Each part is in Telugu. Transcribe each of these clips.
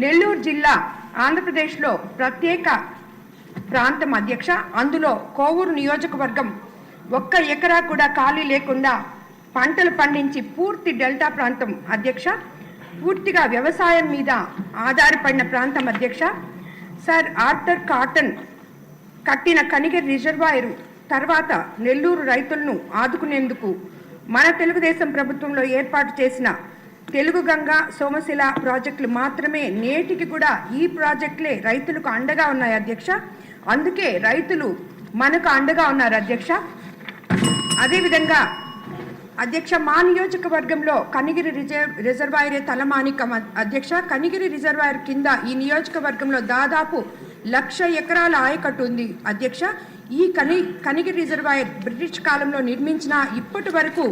నెల్లూరు జిల్లా ఆంధ్రప్రదేశ్లో ప్రత్యేక ప్రాంతం అధ్యక్ష. అందులో కోవూరు నియోజకవర్గం ఒక్క ఎకరా కూడా ఖాళీ లేకుండా పంటలు పండించి పూర్తి డెల్టా ప్రాంతం అధ్యక్ష. పూర్తిగా వ్యవసాయం మీద ఆధారపడిన ప్రాంతం అధ్యక్ష. సార్ ఆర్థర్ కాటన్ కట్టిన కనిగిరి రిజర్వాయరు తర్వాత నెల్లూరు రైతులను ఆదుకునేందుకు మన తెలుగుదేశం ప్రభుత్వంలో ఏర్పాటు చేసిన తెలుగు గంగ సోమశిల ప్రాజెక్టులు మాత్రమే నేటికి కూడా ఈ ప్రాజెక్టులే రైతులకు అండగా ఉన్నాయి అధ్యక్ష. అందుకే రైతులు మనకు అండగా ఉన్నారు అధ్యక్ష. అదేవిధంగా అధ్యక్ష మా నియోజకవర్గంలో కనిగిరి రిజర్వ్ రిజర్వాయరే తలమానికం అధ్యక్ష. కనిగిరి రిజర్వాయర్ కింద ఈ నియోజకవర్గంలో దాదాపు లక్ష ఎకరాల ఆయకట్టు ఉంది అధ్యక్ష. ఈ కని కనిగిరి రిజర్వాయర్ బ్రిటిష్ కాలంలో నిర్మించిన ఇప్పటి వరకు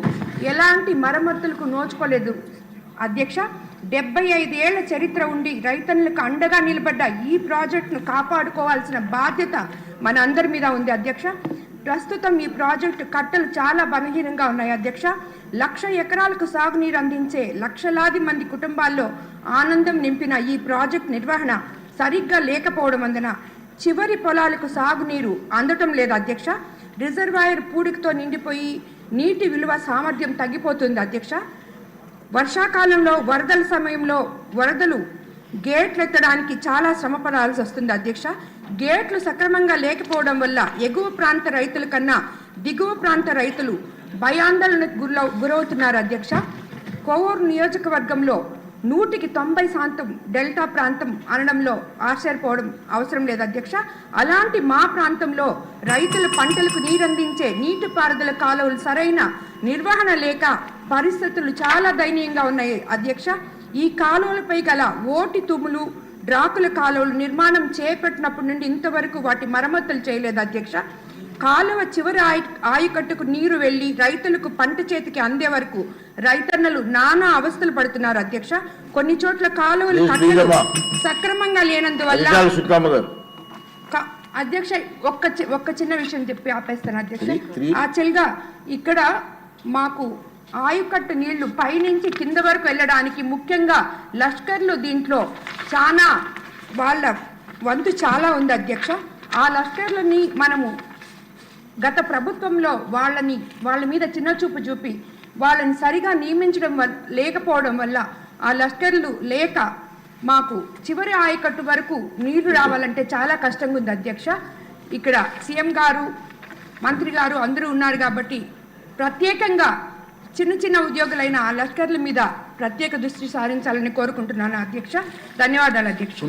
ఎలాంటి మరమ్మతులకు నోచుకోలేదు. అధ్యక్ష డెబ్బై ఐదేళ్ళ చరిత్ర ఉండి రైతన్నులకు అండగా నిలబడ్డ ఈ ప్రాజెక్టును కాపాడుకోవాల్సిన బాధ్యత మన అందరి మీద ఉంది అధ్యక్ష. ప్రస్తుతం ఈ ప్రాజెక్టు కట్టలు చాలా బలహీనంగా ఉన్నాయి అధ్యక్ష. లక్ష ఎకరాలకు సాగునీరు అందించే లక్షలాది మంది కుటుంబాల్లో ఆనందం నింపిన ఈ ప్రాజెక్ట్ నిర్వహణ సరిగ్గా లేకపోవడం అందున చివరి పొలాలకు సాగునీరు అందటం లేదు అధ్యక్ష. రిజర్వాయర్ పూడికతో నిండిపోయి నీటి విలువ సామర్థ్యం తగ్గిపోతుంది అధ్యక్ష. వర్షాకాలంలో వరదల సమయంలో వరదలు గేట్లు ఎత్తడానికి చాలా శ్రమ పడాల్సి వస్తుంది అధ్యక్ష. గేట్లు సక్రమంగా లేకపోవడం వల్ల ఎగువ ప్రాంత రైతుల కన్నా దిగువ ప్రాంత రైతులు భయాందోళనకు గురౌ గురవుతున్నారు అధ్యక్ష. కోవూరు నియోజకవర్గంలో నూటికి తొంభై శాతం డెల్టా ప్రాంతం అనడంలో ఆశ్చర్యపోవడం అవసరం లేదు అధ్యక్ష. అలాంటి మా ప్రాంతంలో రైతుల పంటలకు నీరందించే నీటిపారుదల కాలువలు సరైన నిర్వహణ లేక పరిస్థితులు చాలా దయనీయంగా ఉన్నాయి అధ్యక్ష. ఈ కాలువలపై గల ఓటి తుమ్ములు డ్రాకుల కాలువలు నిర్మాణం చేపట్టినప్పటి నుండి ఇంతవరకు వాటి మరమ్మతులు చేయలేదు అధ్యక్ష. కాలువ చివరి ఆయ ఆయకట్టుకు నీరు వెళ్ళి రైతులకు పంట చేతికి అందే వరకు రైతన్నలు నానా అవస్థలు పడుతున్నారు అధ్యక్ష. కొన్ని చోట్ల కాలువలు. సక్రమంగా లేనందువల్ల అధ్యక్ష ఒక్క ఒక్క చిన్న విషయం చెప్పి ఆపేస్తాను అధ్యక్ష. యాక్చువల్గా ఇక్కడ మాకు ఆయుకట్టు నీళ్ళు పైనుంచి కింద వరకు వెళ్ళడానికి ముఖ్యంగా లష్కర్లు దీంట్లో చాలా వాళ్ళ వంతు చాలా ఉంది అధ్యక్ష. ఆ లష్కర్లని మనము గత ప్రభుత్వంలో వాళ్ళని వాళ్ళ మీద చిన్న చూపు చూపి వాళ్ళని సరిగా నియమించడం వల్ల లేకపోవడం వల్ల ఆ లష్కర్లు లేక మాకు చివరి ఆయకట్టు వరకు నీళ్ళు రావాలంటే చాలా కష్టంగా ఉంది అధ్యక్ష. ఇక్కడ సీఎం గారు మంత్రి గారు అందరూ ఉన్నారు కాబట్టి ప్రత్యేకంగా చిన్న చిన్న ఉద్యోగులైన ఆ లష్కర్ల మీద ప్రత్యేక దృష్టి సారించాలని కోరుకుంటున్నాను అధ్యక్ష. ధన్యవాదాలు అధ్యక్ష.